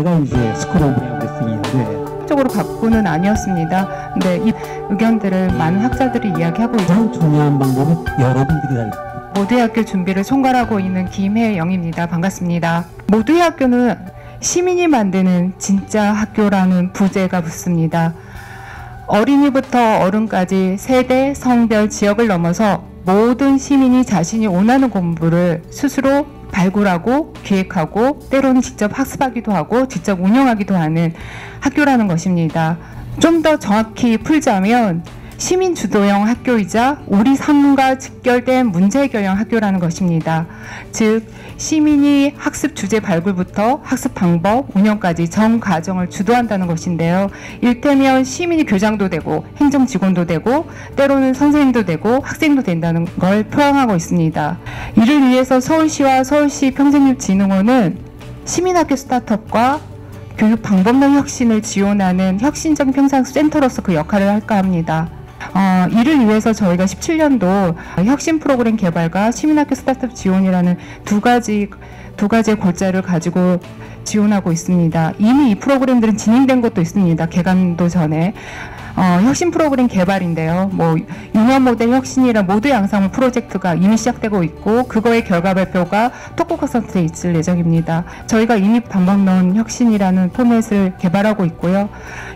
제가 이제 스쿨 오브 에브리띵인데 적으로 갖고는 아니었습니다. 근데 이 의견들을 많은 학자들이 이야기하고 가장 중요한 방법은 여러분들이 할 모두의 학교 준비를 총괄하고 있는 김혜영입니다. 반갑습니다. 모두의 학교는 시민이 만드는 진짜 학교라는 부제가 붙습니다. 어린이부터 어른까지 세대, 성별, 지역을 넘어서 모든 시민이 자신이 원하는 공부를 스스로 발굴하고 기획하고 때로는 직접 학습하기도 하고 직접 운영하기도 하는 학교라는 것입니다. 좀 더 정확히 풀자면 시민 주도형 학교이자 우리 삶과 직결된 문제 해결형 학교라는 것입니다. 즉 시민이 학습 주제 발굴부터 학습 방법, 운영까지 전 과정을 주도한다는 것인데요. 일테면 시민이 교장도 되고 행정 직원도 되고 때로는 선생님도 되고 학생도 된다는 걸 표방하고 있습니다. 이를 위해서 서울시와 서울시 평생육진흥원은 시민학교 스타트업과 교육 방법론 혁신을 지원하는 혁신적 평상 센터로서 그 역할을 할까 합니다. 어, 이를 위해서 저희가 17년도 혁신 프로그램 개발과 시민학교 스타트업 지원이라는 두 가지 두 가지의 골자를 가지고 지원하고 있습니다. 이미 이 프로그램들은 진행된 것도 있습니다. 개관도 전에. 어, 혁신 프로그램 개발인데요. 뭐 유년 모델 혁신이라 모두 양상 프로젝트가 이미 시작되고 있고 그거의 결과 발표가 토크 컨설트에 있을 예정입니다. 저희가 이미 방법론 혁신이라는 포맷을 개발하고 있고요.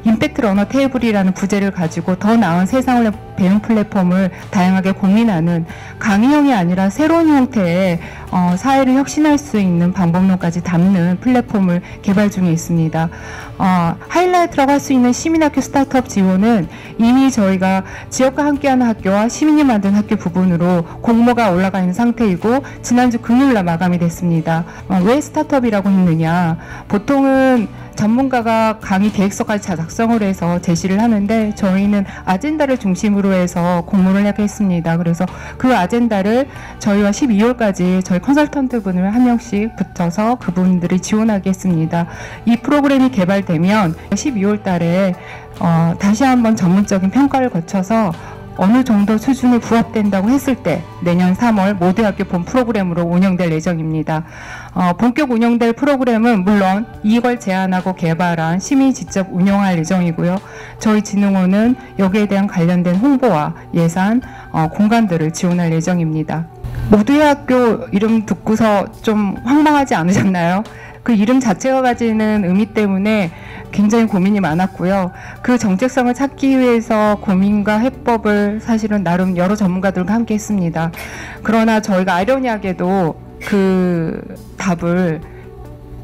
임팩트 러너 테이블이라는 부제를 가지고 더 나은 세상을 배운 플랫폼을 다양하게 고민하는 강의형이 아니라 새로운 형태의 어, 사회를 혁신할 수 있는 방법론까지 담는 플랫폼을 개발 중에 있습니다. 어, 하이라이트라고 할 수 있는 시민학교 스타트업 지원은 이미 저희가 지역과 함께하는 학교와 시민이 만든 학교 부분으로 공모가 올라가 있는 상태이고 지난주 금요일 날 마감이 됐습니다. 어, 왜 스타트업이라고 했느냐? 보통은 전문가가 강의 계획서까지 다 작성을 해서 제시를 하는데 저희는 아젠다를 중심으로 해서 공모를 했습니다. 그래서 그 아젠다를 저희와 12월까지 저희 컨설턴트 분을 한 명씩 붙여서 그분들이 지원하게 했습니다. 이 프로그램이 개발되면 12월 달에 어, 다시 한번 전문적인 평가를 거쳐서 어느 정도 수준에 부합된다고 했을 때 내년 3월 모두 학교 본 프로그램으로 운영될 예정입니다. 어, 본격 운영될 프로그램은 물론 이걸 제안하고 개발한 시민이 직접 운영할 예정이고요. 저희 진흥원은 여기에 대한 관련된 홍보와 예산, 어, 공간들을 지원할 예정입니다. 모두의 학교 이름 듣고서 좀 황망하지 않으셨나요? 그 이름 자체가 가지는 의미 때문에 굉장히 고민이 많았고요. 그 정체성을 찾기 위해서 고민과 해법을 사실은 나름 여러 전문가들과 함께 했습니다. 그러나 저희가 아이러니하게도 그 답을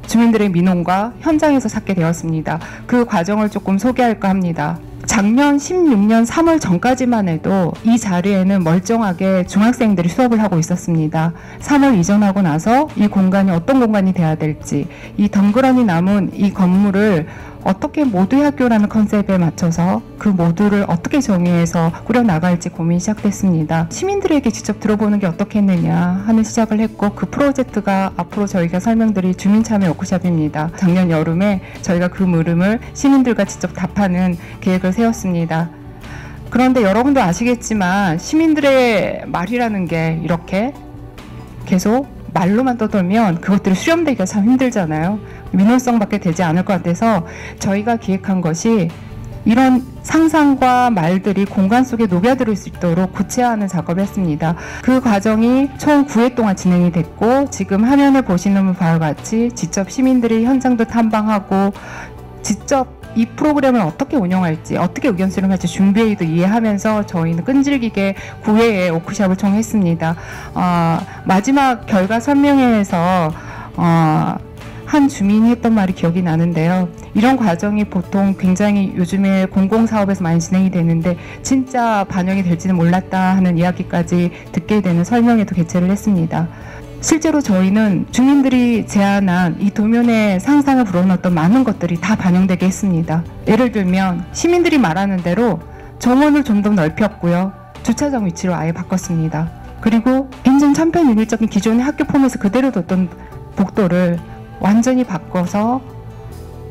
주민들의 민원과 현장에서 찾게 되었습니다. 그 과정을 조금 소개할까 합니다. 작년 16년 3월 전까지만 해도 이 자리에는 멀쩡하게 중학생들이 수업을 하고 있었습니다. 3월 이전하고 나서 이 공간이 어떤 공간이 돼야 될지, 이 덩그러니 남은 이 건물을 어떻게 모두의 학교라는 컨셉에 맞춰서 그 모두를 어떻게 정의해서 꾸려 나갈지 고민이 시작됐습니다. 시민들에게 직접 들어보는 게 어떻겠느냐 하는 시작을 했고 그 프로젝트가 앞으로 저희가 설명드릴 주민참여 워크샵입니다. 작년 여름에 저희가 그 물음을 시민들과 직접 답하는 계획을 세웠습니다. 그런데 여러분도 아시겠지만 시민들의 말이라는 게 이렇게 계속 말로만 떠돌면 그것들이 수렴되기가 참 힘들잖아요. 민원성밖에 되지 않을 것 같아서 저희가 기획한 것이 이런 상상과 말들이 공간 속에 녹여들을 수 있도록 구체화하는 작업을 했습니다. 그 과정이 총 9회 동안 진행이 됐고 지금 화면에 보시는 바와 같이 직접 시민들이 현장도 탐방하고 직접 이 프로그램을 어떻게 운영할지 어떻게 의견 수렴할지 준비회의도 이해하면서 저희는 끈질기게 9회의 워크샵을 총했습니다. 어, 마지막 결과 설명회에서 어, 한 주민이 했던 말이 기억이 나는데요. 이런 과정이 보통 굉장히 요즘에 공공사업에서 많이 진행이 되는데 진짜 반영이 될지는 몰랐다 하는 이야기까지 듣게 되는 설명회도 개최를 했습니다. 실제로 저희는 주민들이 제안한 이 도면의 상상을 불어넣었던 많은 것들이 다 반영되게 했습니다. 예를 들면 시민들이 말하는 대로 정원을 좀 더 넓혔고요. 주차장 위치로 아예 바꿨습니다. 그리고 굉장히 천편일률적인 기존의 학교 폼에서 그대로 뒀던 복도를 완전히 바꿔서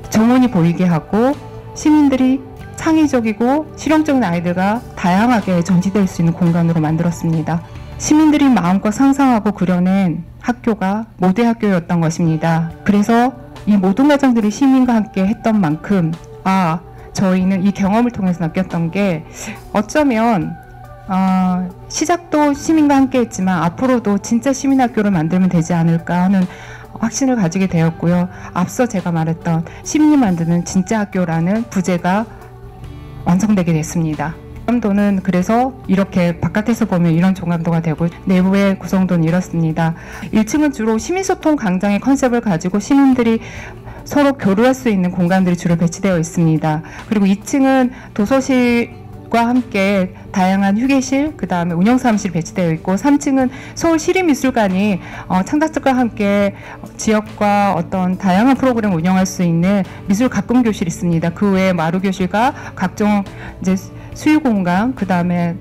정원이 보이게 하고 시민들이 창의적이고 실용적인 아이들과 다양하게 전시될 수 있는 공간으로 만들었습니다. 시민들이 마음껏 상상하고 그려낸 학교가 모대 학교였던 것입니다. 그래서 이 모든 과정들을 시민과 함께 했던 만큼 아 저희는 이 경험을 통해서 느꼈던 게 어쩌면 어, 시작도 시민과 함께 했지만 앞으로도 진짜 시민학교를 만들면 되지 않을까 하는 확신을 가지게 되었고요. 앞서 제가 말했던 시민이 만드는 진짜 학교라는 부제가 완성되게 됐습니다. 공감도는 그래서 이렇게 바깥에서 보면 이런 공감도가 되고 내부의 구성도는 이렇습니다. 1층은 주로 시민소통 광장의 컨셉을 가지고 시민들이 서로 교류할 수 있는 공간들이 주로 배치되어 있습니다. 그리고 2층은 도서실 과 함께 다양한 휴게실, 그 다음에 운영사무실 배치되어 있고 3층은 서울시립미술관이 어, 창작자과 함께 지역과 어떤 다양한 프로그램을 운영할 수 있는 미술 가끔 교실이 있습니다. 그 외에 마루 교실과 각종 이제 수유 공간, 그 다음에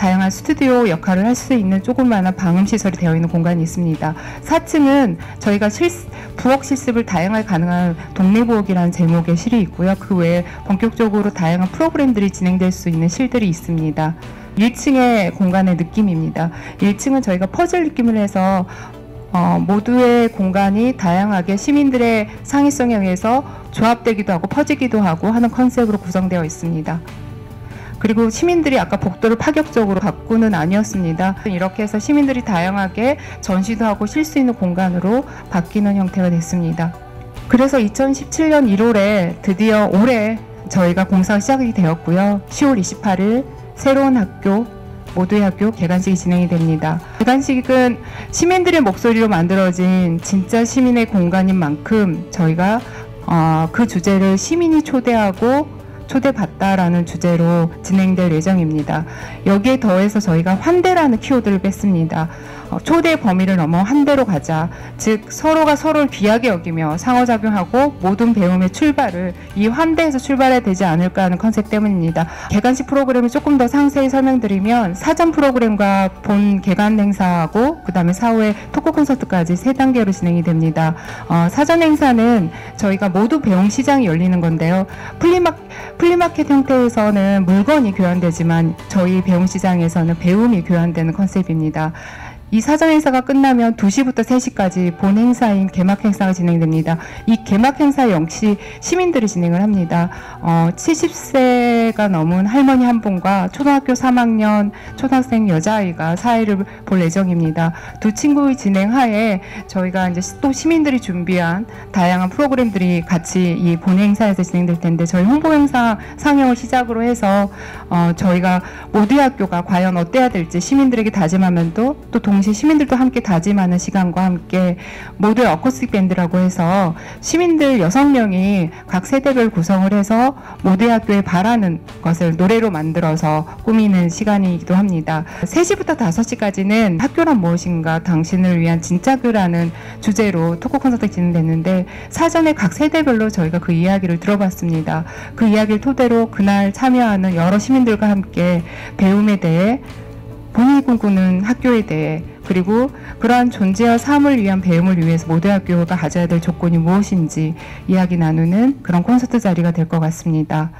다양한 스튜디오 역할을 할 수 있는 조그마한 방음 시설이 되어 있는 공간이 있습니다. 4층은 저희가 실, 부엌 실습을 다양하게 가능한 동네 부엌이라는 제목의 실이 있고요. 그 외에 본격적으로 다양한 프로그램들이 진행될 수 있는 실들이 있습니다. 1층의 공간의 느낌입니다. 1층은 저희가 퍼즐 느낌을 해서 어, 모두의 공간이 다양하게 시민들의 상위성에 의해서 조합되기도 하고 퍼지기도 하고 하는 컨셉으로 구성되어 있습니다. 그리고 시민들이 아까 복도를 파격적으로 바꾸는 아니었습니다. 이렇게 해서 시민들이 다양하게 전시도 하고 쉴 수 있는 공간으로 바뀌는 형태가 됐습니다. 그래서 2017년 1월에 드디어 올해 저희가 공사가 시작이 되었고요. 10월 28일 새로운 학교 모두의 학교 개관식이 진행이 됩니다. 개관식은 시민들의 목소리로 만들어진 진짜 시민의 공간인 만큼 저희가 어, 그 주제를 시민이 초대하고 초대받다라는 주제로 진행될 예정입니다. 여기에 더해서 저희가 환대라는 키워드를 뺐습니다. 어, 초대 범위를 넘어 환대로 가자. 즉 서로가 서로를 귀하게 여기며 상호작용하고 모든 배움의 출발을 이 환대에서 출발해야 되지 않을까 하는 컨셉 때문입니다. 개관식 프로그램을 조금 더 상세히 설명드리면 사전 프로그램과 본 개관 행사하고 그 다음에 사후에 토크 콘서트까지 세 단계로 진행이 됩니다. 어, 사전 행사는 저희가 모두 배움 시장이 열리는 건데요. 플리마, 플리마켓 형태에서는 물건이 교환되지만 저희 배움 시장에서는 배움이 교환되는 컨셉입니다. 이 사전 행사가 끝나면 2시부터 3시까지 본 행사인 개막 행사가 진행됩니다. 이 개막 행사 역시 시민들이 진행을 합니다. 어, 70세 가 넘은 할머니 한 분과 초등학교 3학년 초등학생 여자아이가 사회를 볼 예정입니다. 두 친구의 진행하에 저희가 이제 또 시민들이 준비한 다양한 프로그램들이 같이 이 본 행사에서 진행될 텐데 저희 홍보 행사 상영을 시작으로 해서 어, 저희가 모두의 학교가 과연 어때야 될지 시민들에게 다짐하면서 또 동시에 시민들도 함께 다짐하는 시간과 함께 모두의 어쿠스틱 밴드라고 해서 시민들 여섯 명이 각 세대별 구성을 해서 모두의 학교에 바라는 것을 노래로 만들어서 꾸미는 시간이기도 합니다. 3시부터 5시까지는 학교란 무엇인가 당신을 위한 진짜교라는 주제로 토크 콘서트 진행됐는데 사전에 각 세대별로 저희가 그 이야기를 들어봤습니다. 그 이야기를 토대로 그날 참여하는 여러 시민들과 함께 배움에 대해 본인이 꿈꾸는 학교에 대해 그리고 그러한 존재와 삶을 위한 배움을 위해서 모든 학교가 가져야 될 조건이 무엇인지 이야기 나누는 그런 콘서트 자리가 될 것 같습니다.